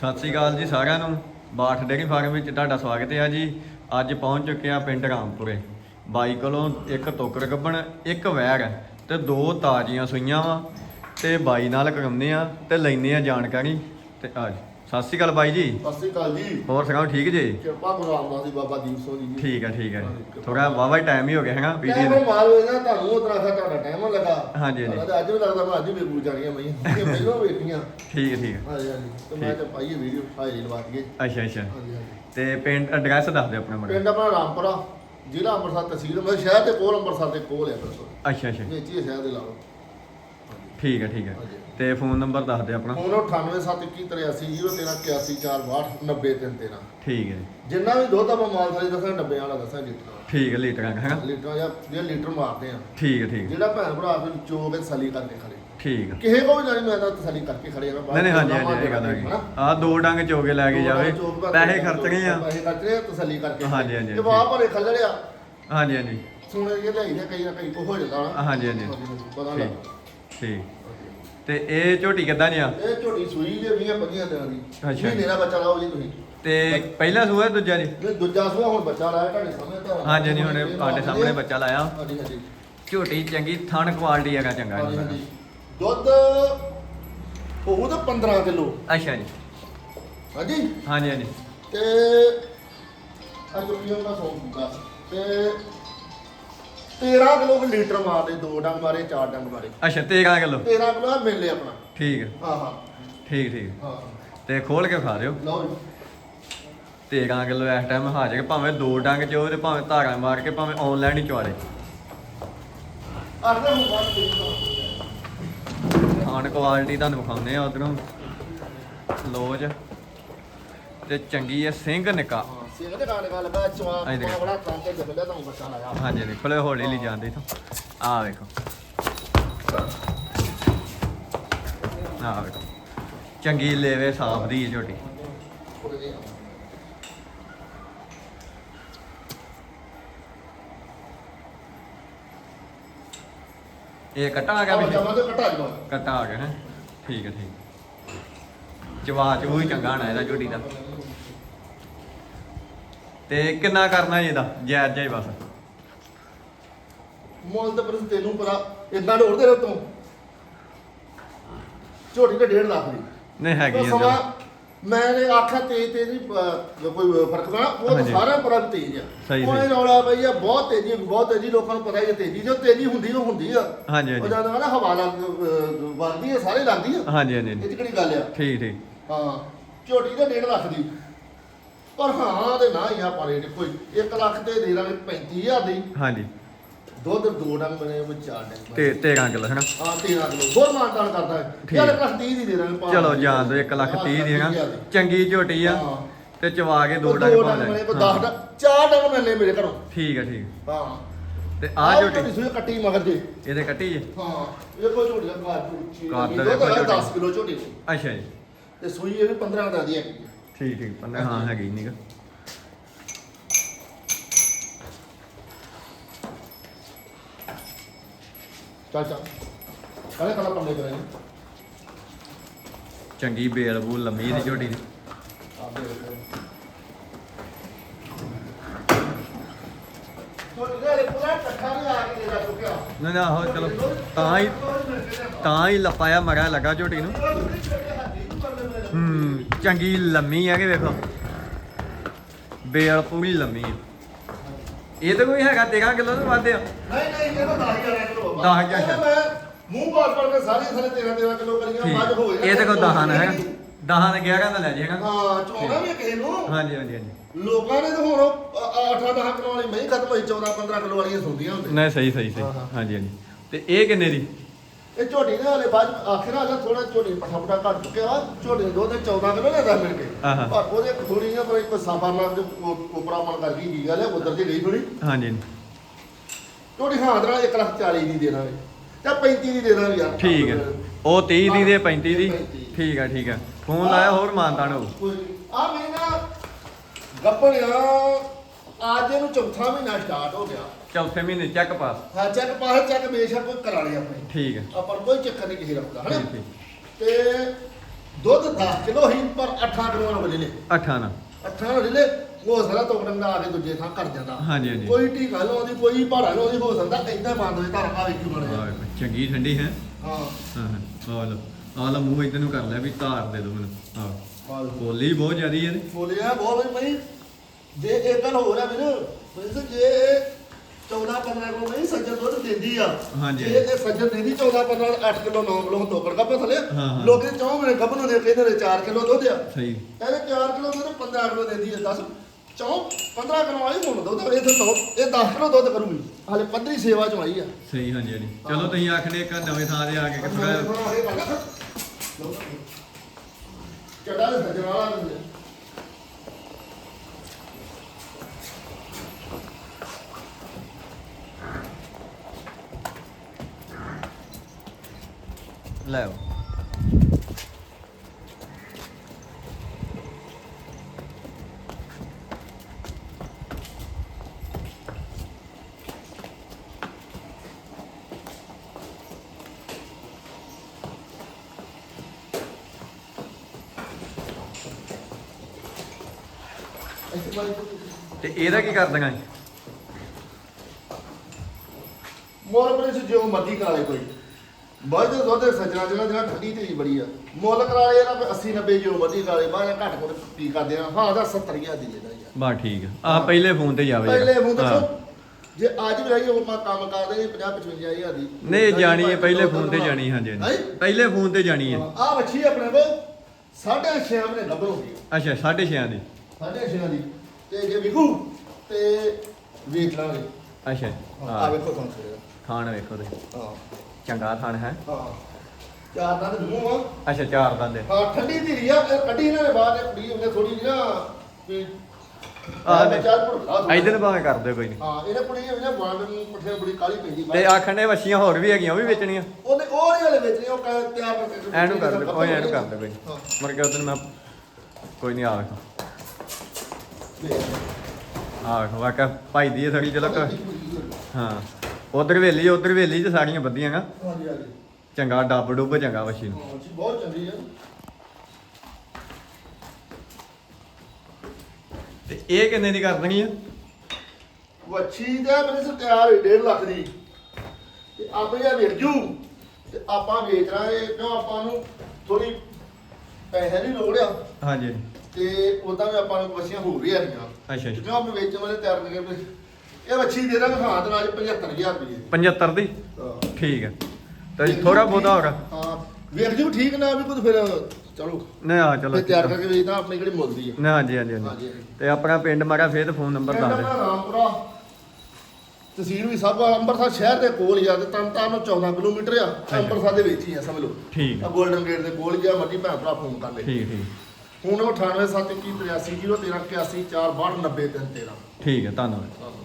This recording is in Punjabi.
ਸਤਿ ਸ੍ਰੀ ਅਕਾਲ ਜੀ ਸਾਰਿਆਂ ਨੂੰ। ਬਾਠ ਡੇਅਰੀ ਫਾਰਮ ਵਿੱਚ ਤੁਹਾਡਾ ਸਵਾਗਤ ਹੈ ਜੀ। ਅੱਜ ਪਹੁੰਚ ਚੁੱਕੇ ਆ ਪਿੰਡ ਰਾਮਪੁਰੇ। ਬਾਈ ਕੋਲੋਂ ਇੱਕ ਟੋਕਰ ਗੱਬਣ, ਇੱਕ ਵੈਰ ਤੇ ਦੋ ਤਾਜ਼ੀਆਂ ਸੂਈਆਂ ਵਾ। ਤੇ ਬਾਈ ਨਾਲ ਕਰਾਉਂਦੇ ਆ ਤੇ ਲੈਨੇ ਆ ਜਾਣਕਾਰੀ। ਤੇ ਆ ਜੀ। ਸਤਿ ਸ੍ਰੀ ਅਕਾਲ ਬਾਈ ਜੀ। ਸਤਿ ਸ੍ਰੀ ਅਕਾਲ ਜੀ। ਹੋਰ ਸੁਣਾਓ ਠੀਕ ਜੀ? ਕਿਰਪਾ ਗੁਰੂ ਰਾਮਦਾਸ ਜੀ ਬਾਬਾ ਦੀਪ ਸਿੰਘ ਜੀ ਠੀਕ ਹੈ ਠੀਕ ਹੈ। ਥੋੜਾ ਵਾਵਾ ਟਾਈਮ ਹੀ ਹੋ ਗਿਆ ਹੈਗਾ ਵੀਡੀਓ ਦੇ। ਮਾਰ ਹੋਇਆ ਤੁਹਾਨੂੰ ਉਤਰਾ ਖਾ ਤੁਹਾਡਾ ਟਾਈਮ ਲੱਗਾ। ਹਾਂਜੀ, ਹਾਂਜੀ। ਅੱਜ ਵੀ ਲੱਗਦਾ ਮੈਂ ਅੱਜ ਵੀ ਵੇਖੂ ਜਾਣੀਆਂ ਇਹ ਪਹਿਲਾਂ ਵੇਖੀਆਂ। ਠੀਕ ਹੈ ਠੀਕ ਹੈ। ਹਾਂਜੀ ਹਾਂਜੀ। ਤੇ ਮੈਂ ਤੇ ਪਾਈਏ ਵੀਡੀਓ ਹਾਜ਼ਰੀ ਲਵਾ ਦਈਏ। ਅੱਛਾ ਅੱਛਾ। ਤੇ ਪਿੰਡ ਐਡਰੈਸ ਦੱਸ ਦਿਓ ਆਪਣਾ ਮੜਾ ਪਿੰਡ ਆਪਣਾ ਰਾਮਪੁਰਾ ਜ਼ਿਲ੍ਹਾ ਅੰਮ੍ਰਿਤਸਰ ਤਹਿਸੀਲ ਮੈਂ ਸ਼ਹਿਰ ਦੇ ਕੋਲ ਅੰਮ੍ਰਿਤਸਰ ਦੇ ਕੋਲ ਹੈ ਅੱਛਾ ਅੱਛਾ। ਵਿੱਚ ਹੀ ਸ਼ਹਿਰ ਦੇ ਲਾਓ ਠੀਕ ਹੈ ਠੀਕ ਹੈ। ਤੇ ਫੋਨ ਨੰਬਰ ਦੱਸ ਦਿਓ ਆਪਣਾ। ਫੋਨ 9871830913 ਠੀਕ ਹੈ ਜੀ। ਜਿੰਨਾ ਵੀ ਦੁੱਧ ਆਪਾਂ ਮਾਲ ਥਾਲੀ ਦੱਸਾਂ ਡੱਬੇ ਵਾਲਾ ਦੱਸਾਂ ਲੀਟਰ ਠੀਕ ਹੈ ਲੀਟਰਾਂ ਦਾ ਹੈਗਾ ਲੀਟਰ ਜਾਂ ਜੇ ਲੀਟਰ ਮਾਰਦੇ ਆ। ਠੀਕ ਹੈ ਠੀਕ ਹੈ। ਜਿਹੜਾ ਭੈਣ ਭਰਾ ਫਿਰ ਚੋ ਕੇ ਤਸੱਲੀ ਕਰਕੇ ਖੜੇ। ਠੀਕ ਹੈ। ਕਿਸੇ ਕੋ ਵੀ ਜਾਣੀ ਮੈਂ ਤਾਂ ਤਸੱਲੀ ਕਰਕੇ ਖੜੇ ਆ ਨਾ ਨਹੀਂ ਨਹੀਂ ਹਾਂਜੀ ਹਾਂਜੀ ਇਹ ਗੱਲ ਹੈਗੀ। ਆ ਦੋ ਡੰਗ ਚੋਗੇ ਲੈ ਕੇ ਜਾਵੇ ਪੈਸੇ ਖਰਚਣੇ ਆ। ਪੈਸੇ ਖਰਚਣੇ ਆ ਤਸੱਲੀ ਕਰਕੇ ਹਾਂਜੀ, ਹਾਂਜੀ, ਜਵਾਬ ਭਰੇ ਖੱਲੜਿਆ ਹਾਂਜੀ ਹਾਂਜੀ। ਸੁਣੇ ਇਹ ਲਈ ਦੇ ਕਈ ਨਾ ਕਈ ਕੋ ਹੋ ਜਾਂਦਾ ਨਾ। ਹਾਂਜੀ, ਹਾਂਜੀ। ਪਤਾ ਠੀਕ ਲੱਗ ਠੀਕ। ਤੇ ਇਹ ਝੋਟੀ ਕਿੱਦਾਂ ਜੀ ਆ? ਇਹ ਝੋਟੀ ਸੂਈ ਜੇ 20 25 ਦਿਨਾਂ ਦੀ। ਅੱਛਾ। ਮਹੀਨੇ ਦਾ ਬੱਚਾ ਲਾਓ ਜੀ ਤੁਸੀਂ। ਤੇ ਪਹਿਲਾ ਸੂਆ ਦੂਜਾ ਜੀ ਇਹ ਦੂਜਾ ਸੂਆ ਹੁਣ ਬੱਚਾ ਲਾਇਆ ਤੁਹਾਡੇ ਸਾਹਮਣੇ ਤਾਂ ਹਾਂਜੀ ਹਾਂਜੀ ਹੁਣ ਤੁਹਾਡੇ ਸਾਹਮਣੇ ਬੱਚਾ ਲਾਇਆ। ਹਾਂਜੀ ਹਾਂਜੀ। ਝੋਟੀ ਚੰਗੀ ਥਣ ਕੁਆਲਿਟੀ ਹੈਗਾ ਚੰਗਾ ਹਾਂਜੀ ਜੀ। ਹਾਂਜੀ ਦੁੱਧ ਹੋਊ ਤਾਂ 15 ਕਿਲੋ। ਅੱਛਾ ਜੀ। ਹਾਂਜੀ? ਹਾਂਜੀ ਹਾਂਜੀ। ਤੇ ਆ ਚੁੱਕੀਆਂ ਦਾ ਸੌ ਹੁੰਦਾ। ਤੇ 13 ਕਿਲੋ ਲੀਟਰ ਮਾਰਦੇ ਦੋ ਡੰਗ ਮਾਰੇ ਚਾਰ ਡੰਗ ਮਾਰੇ। ਅੱਛਾ 13 ਕਿਲੋ? 13 ਕਿਲੋ ਮਿਲ ਲਿਆ ਆਪਣਾ। ਠੀਕ ਹੈ ਹਾਂ ਹਾਂ। ਠੀਕ ਠੀਕ। ਹਾਂ। ਤੇ ਖੋਲ ਕੇ ਖਾ ਦਿਓ ਲਓ ਜੀ। 13 ਕਿਲੋ ਇਸ ਟਾਈਮ ਹਾਜ਼ਰ ਭਾਵੇਂ ਦੋ ਡੰਗ ਚੋ ਤੇ ਭਾਵੇਂ ਧਾਰਾਂ ਮਾਰ ਕੇ ਭਾਵੇਂ ਆਨਲਾਈਨ ਹੀ ਚਵਾਰੇ ਅਰਦੇ ਬਾਅਦ ਵਿੱਚ ਖਾਣ ਕੁਆਲਿਟੀ ਤੁਹਾਨੂੰ ਵਿਖਾਉਂਦੇ ਆ ਉਧਰੋਂ। ਲੋਜ ਤੇ ਚੰਗੀ ਹੈ ਸਿੰਘ ਨਿੱਕਾ। ਸਿੰਘ ਦੇ ਗਾਣੇ ਗਾ ਲਗਾ ਚਵਾ ਆਈ ਦੇਖ। ਬੜਾ ਤਾਂ ਤੇ ਜਬਦਾ ਤਾਂ ਬੱਚਾ ਲਾਇਆ ਹਾਂਜੀ ਹਾਂਜੀ ਖਲੇ ਹੌਲੀ ਲਈ ਜਾਂਦੇ ਇਥੋਂ। ਆ ਵੇਖੋ। ਆ ਵੇਖੋ। ਚੰਗੀ ਲੇਵੇ ਸਾਫ਼ ਦੀ ਹੈ ਝੋਟੀ। ਇਹ ਕੱਟਾ ਆ ਗਿਆ ਵੀ ਜਮਾ ਤੇ ਘਟਾ ਜਮਾ ਕੱਟਾ ਆ ਗਿਆ ਹੈ ਠੀਕ ਹੈ ਠੀਕ ਚਵਾ ਚੂ ਹੀ ਚੰਗਾ ਹੋਣਾ ਇਹਦਾ ਝੋਟੀ ਦਾ। ਤੇ ਕਿੰਨਾ ਕਰਨਾ ਜੀ ਇਹਦਾ? ਜਾਇਜ਼ ਜਾਈ ਬਸ। ਮੁੱਲ ਤੇ ਪਰ ਤੈਨੂੰ ਪਤਾ ਇਦਾਂ ਢੋੜਦੇ ਰਹੋ ਤੂੰ। ਝੋਟੀ ਤੇ 1.5 ਲੱਖ ਦੀ। ਨਹੀਂ ਹੈਗੀ ਸਮਾਂ ਚਲੋ। ਮੈਂ ਨੇ ਆਖਿਆ ਤੇਜ਼ ਤੇਜ਼ ਪ- ਕੋਈ ਫ਼ਰਕ ਪੈਣਾ ਉਹ ਤਾਂ ਹਾਂਜੀ। ਸਾਰਾ ਪਰ ਤੇਜ਼ ਆ। ਸਹੀ, ਕੋਈ ਸਹੀ। ਰੌਲਾ ਪਈ ਆ ਬਹੁਤ ਤੇਜ਼ੀ ਬਹੁਤ ਤੇਜ਼ੀ ਲੋਕਾਂ ਨੂੰ ਪਤਾ ਹੀ ਆ ਤੇਜ਼ੀ ਜੋ ਤੇਜ਼ੀ ਹੁੰਦੀ ਉਹ ਹੁੰਦੀ ਆ। ਹਾਂਜੀ ਉਹ ਹਾਂਜੀ। ਜਾਂਦਾ ਨਾ ਹਵਾ ਲੱਗ ਅਹ, ਵਗਦੀ ਆ ਸਾਰੇ ਲੱਗਦੀ ਆ। ਹਾਂਜੀ ਹਾਂਜੀ ਹਾਂਜੀ। ਇਹ 'ਚ ਕਿਹੜੀ ਗੱਲ ਆ? ਠੀਕ ਠੀਕ। ਹਾਂ। ਝੋਟੀ ਦਾ 1.5 ਲੱਖ ਦੀ। ਪਰ ਹਾਂ ਤੇ ਨਾ ਹੀ ਆ ਪਾਰੇ ਕੋਈ 1 ਲੱਖ ਤੇ ਦੇ ਦਾਂਗੇ 35000 ਦੀ ਹਾਂਜੀ। ਦੁੱਧ ਦੋ ਡੰਗ ਬਣੇ ਉਹ ਚਾਰ ਡੰਗ ਤੇ 13 ਕਿਲੋ ਹੈਨਾ? ਹਾਂ 13 ਕਿਲੋ। ਹੋਰ ਮਾਨਤਾਨ ਕਰਦਾ ਹੈ। ਚੱਲ 1 ਲੱਖ 30 ਦੀ ਦੇ ਦਾਂਗੇ। ਚਲੋ ਜਾਣ ਦੋ 1 ਲੱਖ 30 ਦੀ। ਹੈਨਾ ਚੰਗੀ ਝੋਟੀ ਆ। ਤੇ ਚਵਾ ਕੇ ਦੋ ਡੰਗ ਪਾ ਲੈ। 10 ਡੰਗ ਚਾਰ ਡੰਗ ਮਿਲਨੇ ਮੇਰੇ ਘਰੋਂ। ਠੀਕ ਹੈ ਠੀਕ। ਹਾਂ। ਤੇ ਆ ਝੋਟੀ। ਸੂਈ ਕੱਟੀ ਮਗਰ ਜੇ। ਇਹਦੇ ਕੱਟੀ ਜੀ? ਹਾਂ। ਇਹ ਕੋਈ ਝੋਟੀ ਦਾ ਘਰ ਝੋਟੀ। ਘਰ ਦਾ ਦੁੱਧ ਦੇਖੋ ਹੈਗਾ ਝੋਟੀ। 10 ਕਿਲੋ ਝੋਟੀ। ਅੱਛਾ ਜੀ। ਤੇ ਸੂਈ ਇਹ ਵੀ 15 ਦਾ ਦੀ ਹੈ ਠੀਕ ਠੀਕ ਪੰਨੇ ਹਾਂ ਹੈਗੀ ਨੀਗਾ ਚੱਲ ਚੱਲ। ਕਾਲੇ ਕਾਲਾ ਕੰਮ ਕਰਾਂਗੇ। ਚੰਗੀ ਬੇਲ ਬੂਲ ਲੰਮੀ ਦੀ ਝੋਟੀ ਦੀ। ਆਪ ਨਾ ਨਾ ਹੋ ਚਲੋ। ਤਾਂ ਹੀ ਤਾਂ ਹੀ ਲਪਾਇਆ ਮਗਾ ਲੱਗਾ ਝੋਟੀ ਨੂੰ। ਹੂੰ ਚੰਗੀ ਲੰਮੀ ਹੈ ਕਿ ਵੇਖੋ। ਬੇਲ ਪੂਰੀ ਲੰਮੀ ਹੈ ਇਹ ਤਾਂ ਕੋਈ ਹੈਗਾ 13 ਕਿਲੋ ਤੋਂ ਵੱਧ ਆ। ਨਹੀਂ ਨਹੀਂ ਇਹ ਤਾਂ 10000 ਕਿਲੋ ਦਸ ਹਜ਼ਾਰ ਅੱਛਾ। ਮੈਂ ਮੂੰਹ ਪਾਸ ਪੜ ਕੇ ਸਾਰੇ ਸਾਰੇ 13 13 ਕਿਲੋ ਕਰੀਆਂ ਮੱਝ ਹੋ ਠੀਕ ਇਹ ਤਾਂ ਕੋਈ ਦਹਾਂ ਨਾ ਹੈ ਦਹਾਂ ਨੇ 11 ਦਾ ਲੈ ਜਾਏਗਾ ਹਾਂ ਚੋਣਾ ਵੀ ਕਿਸੇ ਨੂੰ। ਹਾਂਜੀ ਹਾਂਜੀ ਹਾਂਜੀ। ਲੋਕਾਂ ਨੇ ਤਾਂ ਹੁਣ 8 10 ਕਿਲੋ ਵਾਲੀ ਮਹੀਂ ਖਤਮ ਹੋਈ 14 15 ਕਿਲੋ ਵਾਲੀਆਂ ਸੁਣਦੀਆਂ ਹੁੰਦੇ ਨਹੀਂ ਸਹੀ ਸਹੀ ਸਹੀ। ਹਾਂਜੀ ਹਾਂਜੀ। ਤੇ ਇਹ ਕਿੰਨੇ ਦੀ? ਇਹ ਝੋਟੀ ਦੇ ਹਲੇ ਬਾਅਦ ਆਖਿਰ ਆ ਥੋੜਾ ਝੋਟੀ ਪਠਾ ਪਠਾ ਘੱਟ ਚੁੱਕਿਆ ਝੋਟੀ ਦੇ ਦੁੱਧ 14 ਕਿਲੋ ਲੈਦਾ ਮਿਲ ਕੇ ਆਹਾ। ਪਰ ਉਹਦੇ ਥੋੜੀ ਜਿਹੀ ਪਰ ਇੱਕ ਸਾਫਾ ਨਾਲ ਤੇ ਉਪਰਾ ਮਨ ਕਰ ਗਈ ਕੀ ਗੱਲ ਹੈ ਉਧਰ ਦੀ ਗਈ ਥੋੜੀ ਹਾਂਜੀ ਝੋਟੀ ਹਾਂ ਦਰਾ 1 ਲੱਖ 40 ਦੀ ਦੇਣਾ ਵੇ ਜਾਂ 35 ਦੀ ਦੇਣਾ ਵੀ ਯਾਰ ਠੀਕ ਹੈ। ਉਹ 30 ਦੀ ਦੇ 35 ਦੀ? 35 ਠੀਕ ਹੈ ਠੀਕ ਹੈ ਫੋਨ ਲਾਇਆ ਹੋਰ ਮਾਨਤਾਨ ਹੋਊ ਆ ਮਹੀਨਾ ਗੱਪਣਿਆ ਅੱਜ ਇਹਨੂੰ ਚੌਥਾ ਮਹੀਨਾ ਸਟਾਰਟ ਹੋ ਗਿਆ। ਚੌਥੇ ਮਹੀਨੇ ਚੱਕ ਪਾਸ ਹਾਂ ਚੈੱਕ ਪਾਸ ਚੈੱਕ ਬੇਸ਼ੱਕ ਕੋਈ ਕਰਾ ਲਿਆ ਆਪਣੇ। ਠੀਕ ਹੈ ਆਪਾਂ ਨੂੰ ਕੋਈ ਚੱਕਰ ਨਹੀਂ ਕਿਸੇ ਦਾ ਹੁੰਦਾ ਹਨਾ? ਠੀਕ ਠੀਕ। ਤੇ ਦੁੱਧ 10 ਕਿਲੋ ਹੀ ਪਰ 8 ਕਿਲੋ ਨਾਲ ਲੈ ਅੱਠਾਂ ਨਾ 8 ਨਾਲ ਲੈ ਹੋ ਸਕਦਾ ਤੋਕ ਡੰਗਾ ਆ ਕੇ ਦੂਜੇ ਥਾਂ ਕਰ ਜਾਂਦਾ। ਹਾਂਜੀ, ਹਾਂਜੀ। ਕੋਈ ਟੀਕਾ ਲਾਉਂਦੀ ਕੋਈ ਭਾੜਾ ਲਾਉਂਦੀ ਹੋ ਸਕਦਾ ਏਦਾਂ ਬੰਦ ਹੋਏ ਧਰ ਆ ਵੇਖੀ ਬਣ ਵੇਖੋ, ਚੰਗੀ ਠੰਡੀ ਹੈ। ਹਾਂ। ਹਾਂ ਹਾਂ ਆ ਲਓ ਆ ਲਓ ਮੂੰਹ ਇਧਰ ਨੂੰ ਕਰ ਲਿਆ ਵੀ ਧਾਰ ਦੇ ਦੋ ਮੈਨੂੰ। ਆਹ ਬਾਲ ਬੋਲੀ ਬਹੁਤ ਜ਼ਿਆਦੀ ਹੈ ਬੋਲਿਆ ਬਹੁਤ ਵੀ ਭਾਈ ਜੇ ਇਹ ਗੱਲ ਹੋ ਰਿਹਾ ਮੈਨੂੰ ਮੈਨੂੰ ਜੇ 14 15 ਕਿਲੋ ਨਹੀਂ ਸੱਜਣ ਦੁੱਧ ਦਿੰਦੀ ਆ। ਹਾਂਜੀ। ਜੇ ਇਹ ਸੱਜਣ ਦਿੰਦੀ 14 15 8 ਕਿਲੋ 9 ਕਿਲੋ ਤੋਕੜ ਕੱਪੇ ਥਲੇ। ਹਾਂ, ਹਾਂ। ਲੋਕੀ ਚੌਂ ਮਹੀਨੇ ਗੱਭਣ ਦੇ ਕਹਿੰਦੇ ਨੇ 4 ਕਿਲੋ ਦੁੱਧ ਆ। ਸਹੀ। ਇਹਦੇ 4 ਕਿਲੋ ਦੁੱਧ 15 ਕਿਲੋ ਦਿੰਦੀ ਹੈ ਦੱਸ। ਚੌਂ 15 ਕਿਲੋ ਆਈ ਹੁਣ ਦੁੱਧ ਇਹ ਤਾਂ ਸੌ- ਇਹ 10 ਕਿਲੋ ਦੁੱਧ ਕਰੂਗੀ। ਹਾਲੇ 15 ਸੇਵਾ ਚ ਆਈ ਆ। ਸਹੀ ਹਾਂਜੀ ਹਾਂਜੀ। ਚਲੋ ਤੁਸੀਂ ਆਖਣੇ ਇੱਕ ਨਵੇਂ ਥਾਂ ਤੇ ਆ ਕੇ ਕਿਥੋਂ ਚੱਡਾ ਦੇ ਸੱਜਣ ਵਾਲਾ ਦਿੰਦੇ ਲੈ ਆਓ ਤੇ ਇਹਦਾ ਕੀ ਕਰ ਦਾਂਗਾ ਮੁੱਲ ਬਣੇ ਸੀ ਜੋ ਮਰਜ਼ੀ ਕਰਾ ਲੈ ਕੋਈ। ਬਾਅਦ ਦੇ ਦੁੱਧ ਸੱਜਣਾ ਜਿਹੜਾ ਜਿਹੜਾ ਠੰਡੀ ਤੇ ਬੜੀ ਆ। ਮੁੱਲ ਕਰਾ ਲੈ ਇਹਦਾ 80 90 ਜੋ ਮਰਜ਼ੀ ਕਰਾ ਲੈ ਬਾਅਦ ਘੱਟ ਕੋਲ ਪੀ ਕਰਦੇ ਆ। ਹਾਂ ਦਾ 70000 ਦੀ ਲੈਦਾ ਯਾਰ। ਬਾ ਠੀਕ ਆ। ਆਹ ਪਹਿਲੇ ਫੋਨ ਤੇ ਜਾਵੇ ਪਹਿਲੇ ਜਿਹੜਾ। ਹਾਂ। ਦੱਸੋ ਜੇ ਅੱਜ ਵੀ ਰਹੀ ਉਹ ਆਪਾਂ ਕੰਮ ਕਰਦੇ 50 55000 ਦੀ। ਨਹੀਂ ਜਾਣੀ ਹੈ ਪਹਿਲੇ ਫੋਨ ਤੇ ਜਾਣੀ ਹਾਂਜੀ ਹਾਂਜੀ। ਹੈਂ? ਪਹਿਲੇ ਫੋਨ ਤੇ ਜਾਣੀ ਹੈ। ਆ ਬੱਚੀ ਆਪਣੇ ਕੋਲ ਸਾਢੇ 6 ਮਹੀਨੇ ਗੱਭਰ ਹੋ ਗਈ ਅੱਛਾ 6.5 ਦੀ। ਸਾਢੇ 6 ਦੀ। ਤੇ ਜੇ ਵਿਕੂ ਤੇ ਵੇਚ ਲਾਂਗੇ। ਅੱਛਾ ਆ ਵੇਖੋ ਤੁਹਾਨੂੰ ਸਵੇਰੇ ਖਾਣ ਵੇਖੋ ਤੇ ਹਾਂ। ਚੰਗਾ ਖਾਣ ਹੈ। ਹਾਂ। ਚਾਰ ਦੰਦ ਮੂੰਹ ਆ ਅੱਛਾ ਚਾਰ ਦੰਦ। ਹਾਂ ਠੰਡੀ ਧੀਰੀ ਆ। ਇਹ ਕੱਢੀ ਇਹਨਾਂ ਨੇ ਬਾਅਦ ਇਹ ਕੁੜੀ ਉਹਨੇ ਥੋੜੀ ਜਿਹੀ ਨਾ ਵੀ ਆਹ ਚੱਲ ਭੁੱਲਾ ਇਧਰ ਭਾਵੇਂ ਕਰ ਦਿਓ ਕੋਈ ਨਹੀਂ ਹਾਂ ਇਹਨੇ ਕੁੜੀ ਇਹਨੇ ਬਾਣ ਨੂੰ ਪੱਠੇ ਬੜੀ ਕਾਲੀ ਪੈਂਦੀ ਤੇ ਆਖਣੇ ਵੱਛੀਆਂ ਹੋਰ ਵੀ ਹੈਗੀਆਂ ਉਹ ਵੀ ਵੇਚਣੀਆਂ। ਉਹਨੇ ਉਹ ਨਹੀਂ ਹਲੇ ਵੇਚਣੀ ਉਹ ਕਹਿ ਤਿਆਰ ਕਰਕੇ ਐਨੂੰ ਕਰ ਦਿਓ ਕੋਈ ਐਨੂੰ ਕਰ ਦਿਓ ਕੋਈ ਹਾਂ। ਮਰ ਕੇ ਉਦੋਂ ਮੈਂ ਕੋਈ ਨਹੀਂ ਆ ਵੇਖੋ ਵੇਖ। ਆ ਵੇਖੋ ਵਾਕਾ ਭਾਈ ਦੀ ਥੋੜੀ ਚਲੋ ਕ- ਹਾਂ। ਉਧਰ ਵੇਲੀ ਉਧਰ ਵੇਲੀ ਤੇ ਸਾਰੀਆਂ ਬੱਦੀਆਂ ਗਾ। ਹਾਂਜੀ ਚੰਗਾ ਡੱਬ ਡੁੱਬ ਚੰਗਾ ਵੱਛੀ ਨੂੰ। ਹਾਂ ਜੀ ਬਹੁਤ ਚੰਗੀ ਆ। ਤੇ ਇਹ ਕਿੰਨੇ ਦੀ ਕਰ ਦੇਣੀ ਆ? ਵੱਛੀ ਦਾ ਮੇਰੇ ਸੇ ਤਿਆਰ ਹੋਈ 1.5 ਲੱਖ ਦੀ। ਤੇ ਆਪੇ ਆ ਵੇਚ ਜੂ। ਤੇ ਆਪਾਂ ਵੇਚ ਰਾਂਗੇ ਕਿਉਂ ਆਪਾਂ ਨੂੰ ਥੋੜੀ ਪੈਸੇ ਦੀ ਲੋੜ ਆ। ਹਾਂਜੀ। ਤੇ ਉਦਾਂ ਵੀ ਆਪਾਂ ਨੂੰ ਵੱਛੀਆਂ ਹੋ ਰਹੀਆਂ ਰਹੀਆਂ ਅੱਛਾ ਅੱਛਾ। ਕਿਉਂ ਆਪਾਂ ਵੇਚਣ ਵਾਲੇ ਤਿਆਰ ਕਰਕੇ ਵੀ ਇਹ ਵੱਛੀ ਦੇ ਦਾਂਗੇ ਹਾਂ ਤੇ ਨਾਲ 75000 ਰੁਪਏ 75 ਦੀ? ਹਾਂ। ਠੀਕ ਹੈ। ਤੇ ਥੋੜਾ ਬਹੁਤਾ ਹੋਗਾ ਹਾਂ ਵੇਖ ਜੂ ਠੀਕ ਨਾ ਵੀ ਕੁਝ ਫਿਰ ਚਲੋ। ਨਾ ਆ ਚਲੋ ਤੇ ਤਿਆਰ ਕਰਕੇ ਵੇਚਦਾ ਆਪਣੀ ਕਿਹੜੀ ਮੁੱਲ ਦੀ ਆ। ਨਾ ਹਾਂਜੀ ਹਾਂਜੀ ਹਾਂਜੀ। ਹਾਂਜੀ ਤੇ ਆਪਣਾ ਪਿੰਡ ਮਾਰਾ ਫੇਰ ਫੋਨ ਨੰਬਰ ਪਿੰਡ ਦੱਸ ਦੇ। ਆਪਣਾ ਰਾਮਪੁਰਾ ਤਹਿਸੀਲ ਵੀ ਸਭ ਅੰਮ੍ਰਿਤਸਰ ਸ਼ਹਿਰ ਦੇ ਕੋਲ ਹੀ ਆ ਤੇ ਤਨਤਾਰਨ ਨੂੰ 14 ਕਿਲੋਮੀਟਰ ਆ ਅੰਮ੍ਰਿਤਸਰ ਦੇ ਵਿੱਚ ਹੀ ਆ ਸਮਝ ਲਓ। ਠੀਕ ਆ। ਗੋਲਡਨ ਗੇਟ ਦੇ ਕੋਲ ਹੀ ਆ ਮਰਜ਼ੀ ਭੈਣ ਭਰਾ ਫੋਨ ਕਰ ਲੈ। ਠੀਕ ਠੀਕ। ਹੁਣ ਉਹ 98 721 83 013 81 4 62 90 13 ਠੀਕ ਹੈ ਧੰਨਵਾਦ।